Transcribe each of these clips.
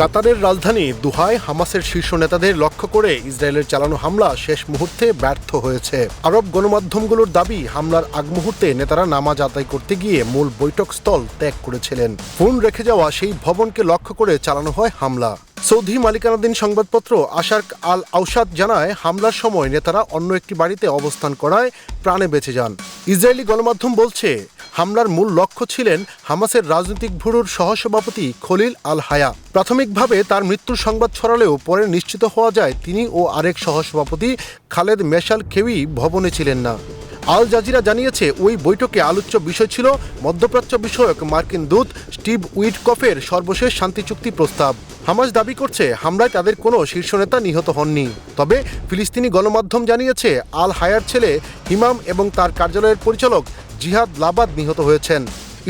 কাতারের রাজধানী দুহায় হামাসের শীর্ষ নেতাদের লক্ষ্য করে ইসরায়েলের চালানো হামলা শেষ মুহূর্তে ব্যর্থ হয়েছে। আরব গণমাধ্যমগুলোর দাবি, হামলার আগ মুহূর্তে নেতারা নামাজ আদায় করতে গিয়ে মূল বৈঠকস্থল ত্যাগ করেছিলেন। ফোন রেখে যাওয়া সেই ভবনকে লক্ষ্য করে চালানো হয় হামলা। সৌদি মালিকানাধীন সংবাদপত্র আশার্ক আল আউসাদ জানায়, হামলার সময় নেতারা অন্য একটি বাড়িতে অবস্থান করায় প্রাণে বেঁচে যান। ইসরায়েলি গণমাধ্যম বলছে হামলার মূল লক্ষ্য ছিলেন হামাসের রাজনৈতিক ব্যুরোর সহসভাপতি খলিল আল হায়া প্রাথমিকভাবে তার মৃত্যুর সংবাদ ছড়ালেও পরে নিশ্চিত হওয়া যায় তিনি ও আরেক সহসভাপতি খালেদ মেশাল খেউই ভবনে ছিলেন না। আল জাজিরা জানিয়েছে, ওই বৈঠকে আলোচ্য বিষয় ছিল মধ্যপ্রাচ্য বিষয়ক মার্কিন দূত স্টিভ উইটকফের সর্বশেষ শান্তি চুক্তি প্রস্তাব। হামাস দাবি করছে, হামলায় তাদের কোনো শীর্ষ নেতা নিহত হননি। তবে ফিলিস্তিনি গণমাধ্যম জানিয়েছে আল হায়ার ছেলে হিমাম এবং তার কার্যালয়ের পরিচালক জিহাদ লাবাদ নিহত হয়েছেন।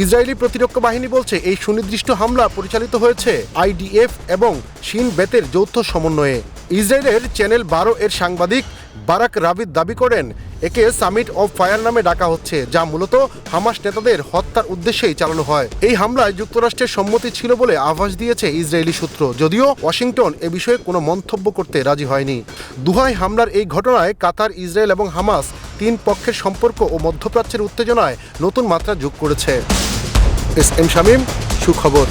ইসরায়েলি প্রতিরক্ষা বাহিনী বলছে, এই সুনির্দিষ্ট হামলা পরিচালিত হয়েছে আইডিএফ এবং শিন বেতের যৌথ সমন্বয়ে। ইসরায়েলের চ্যানেল বারো এর সাংবাদিক বারাক রাবিদ দাবি করেন, একে সামিট অফ ফায়ার নামে ডাকা হচ্ছে, যা মূলত হামাস নেতাদের হত্যার উদ্দেশ্যেই চালানো হয়। এই হামলায় যুক্তরাষ্ট্রের সম্মতি ছিল বলে আভাস দিয়েছে ইসরায়েলি সূত্র, যদিও ওয়াশিংটন এ বিষয়ে কোনো মন্তব্য করতে রাজি হয়নি। দুহাই হামলার এই ঘটনায় কাতার, ইসরায়েল এবং হামাস তিন পক্ষের সম্পর্ক ও মধ্যপ্রাচ্যের উত্তেজনায় নতুন মাত্রা যোগ করেছে। এস এম শামীম সুখবর।